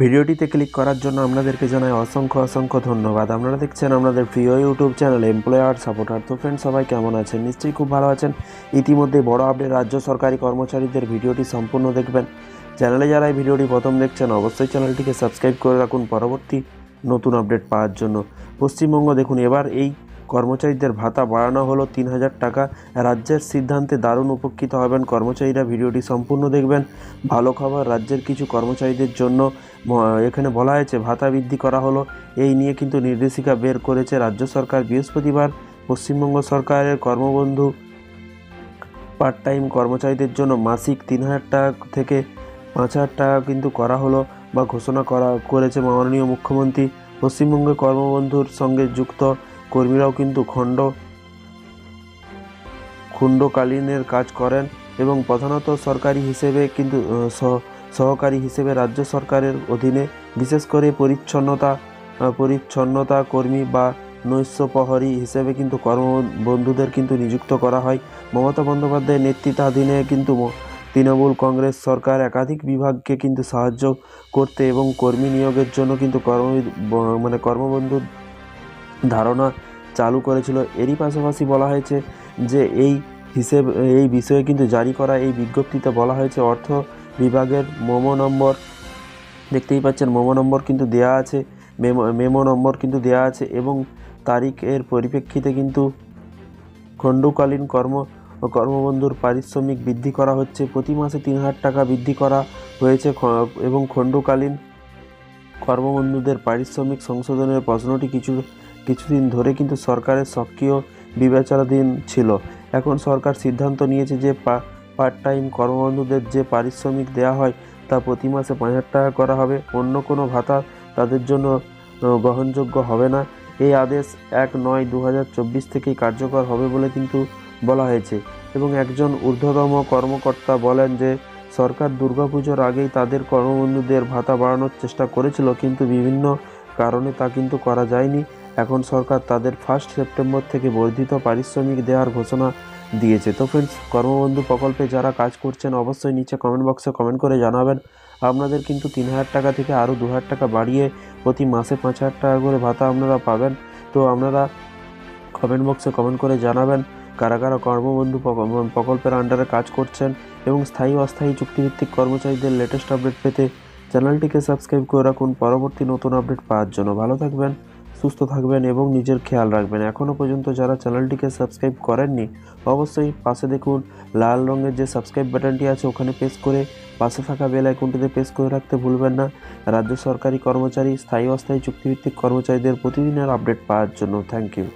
ভিডিওটিতে ক্লিক করার জন্য আপনাদেরকে জানাই অসংখ্য অসংখ্য ধন্যবাদ। আপনারা দেখছেন আমাদের প্রিয় ইউটিউব চ্যানেল এমপ্লয়ার, সাপোর্টার। তো ফ্রেন্ড সবাই কেমন আছেন? নিশ্চয়ই খুব ভালো আছেন। ইতিমধ্যে বড় আপডেট রাজ্য সরকারি কর্মচারীদের ভিডিওটি সম্পূর্ণ দেখবেন। চ্যানেলে যারা এই ভিডিওটি প্রথম দেখছেন, অবশ্যই চ্যানেলটিকে সাবস্ক্রাইব করে রাখুন। পরবর্তী নতুন আপডেট পাওয়ার জন্য। পশ্চিমবঙ্গ দেখুন, এবার এই কর্মচারীদের ভাতা বাড়ানো হলো তিন হাজার টাকা। রাজ্যের সিদ্ধান্তে দারুণ উপকৃত হবেন কর্মচারীরা। ভিডিওটি সম্পূর্ণ দেখবেন। ভালো খবর, রাজ্যের কিছু কর্মচারীদের জন্য এখানে বলা হয়েছে, ভাতা বৃদ্ধি করা হলো। এই নিয়ে কিন্তু নির্দেশিকা বের করেছে রাজ্য সরকার। বৃহস্পতিবার পশ্চিমবঙ্গ সরকারের কর্মবন্ধু পার্ট টাইম কর্মচারীদের জন্য মাসিক তিন হাজার টাকা থেকে পাঁচ হাজার টাকা কিন্তু করা হলো বা ঘোষণা করা করেছে মাননীয় মুখ্যমন্ত্রী। পশ্চিমবঙ্গে কর্মবন্ধুর সঙ্গে যুক্ত কর্মীরাও কিন্তু খণ্ড খুণ্ডকালীনের কাজ করেন এবং প্রধানত সরকারি হিসেবে কিন্তু সহ- সহকারী হিসেবে রাজ্য সরকারের অধীনে বিশেষ করে পরিচ্ছন্নতা পরিচ্ছন্নতা কর্মী বা নৈশ প্রহরী হিসেবে কিন্তু কর্মবন্ধুদের কিন্তু নিযুক্ত করা হয়। মমতা বন্দ্যোপাধ্যায়ের নেতৃত্বাধীনে কিন্তু তৃণমূল কংগ্রেস সরকার একাধিক বিভাগকে কিন্তু সাহায্য করতে এবং কর্মী নিয়োগের জন্য কিন্তু কর্ম মানে কর্মবন্ধু ধারণা চালু করেছিল। এরই পাশাপাশি বলা হয়েছে যে এই হিসেব, এই বিষয়ে কিন্তু জারি করা এই বিজ্ঞপ্তিতে বলা হয়েছে অর্থ বিভাগের মোমো নম্বর, দেখতেই পাচ্ছেন মোমো নম্বর কিন্তু দেয়া আছে, মেমো মেমো নম্বর কিন্তু দেয়া আছে এবং তারিখের পরিপ্রেক্ষিতে কিন্তু খণ্ডকালীন কর্ম, কর্মবন্ধুর পারিশ্রমিক বৃদ্ধি করা হচ্ছে। প্রতি মাসে তিন হাজার টাকা বৃদ্ধি করা হয়েছে এবং খণ্ডকালীন কর্মবন্ধুদের পারিশ্রমিক সংশোধনের প্রশ্নটি কিছু কিছুদিন ধরে কিন্তু সরকারের সক্রিয় বিবেচনাধীন ছিল। এখন সরকার সিদ্ধান্ত নিয়েছে যে পার্ট টাইম কর্মবন্ধুদের যে পারিশ্রমিক দেওয়া হয়, তা প্রতি মাসে পাঁচ হাজার টাকা করা হবে। অন্য কোনো ভাতা তাদের জন্য গ্রহণযোগ্য হবে না। এই আদেশ এক নয় দু থেকেই কার্যকর হবে বলে কিন্তু বলা হয়েছে। এবং একজন ঊর্ধ্বতম কর্মকর্তা বলেন যে, সরকার দুর্গাপুজোর আগেই তাদের কর্মবন্ধুদের ভাতা বাড়ানোর চেষ্টা করেছিল, কিন্তু বিভিন্ন কারণে তা কিন্তু করা যায়নি। এখন সরকার তাদের ফার্স্ট সেপ্টেম্বর থেকে বর্ধিত পারিশ্রমিক দেওয়ার ঘোষণা দিয়েছে। তো ফ্রেন্ডস কর্মবন্ধু প্রকল্পে যারা কাজ করছেন, অবশ্যই নিচে কমেন্ট বক্সে কমেন্ট করে জানাবেন। আপনাদের কিন্তু তিন হাজার টাকা থেকে আরও দু হাজার টাকা বাড়িয়ে প্রতি মাসে পাঁচ হাজার টাকা করে ভাতা আপনারা পাবেন। তো আপনারা কমেন্ট বক্সে কমেন্ট করে জানাবেন কারা কারা কর্মবন্ধু প্রকল্পের আন্ডারে কাজ করছেন এবং স্থায়ী অস্থায়ী চুক্তিভিত্তিক কর্মচারীদের লেটেস্ট আপডেট পেতে চ্যানেলটিকে সাবস্ক্রাইব করে রাখুন। পরবর্তী নতুন আপডেট পাওয়ার জন্য। ভালো থাকবেন। সুস্থ থাকবেন এবং নিজের খেয়াল রাখবেন। এখনও পর্যন্ত যারা চ্যানেলটিকে সাবস্ক্রাইব করেননি, অবশ্যই পাশে দেখুন লাল রঙের যে সাবস্ক্রাইব বাটনটি আছে, ওখানে প্রেস করে পাশে থাকা বেল আইকনটিতে প্রেস করে রাখতে ভুলবেন না। রাজ্য সরকারি কর্মচারী, স্থায়ী অস্থায়ী চুক্তিভিত্তিক কর্মচারীদের প্রতিদিনের আপডেট পাওয়ার জন্য। Thank you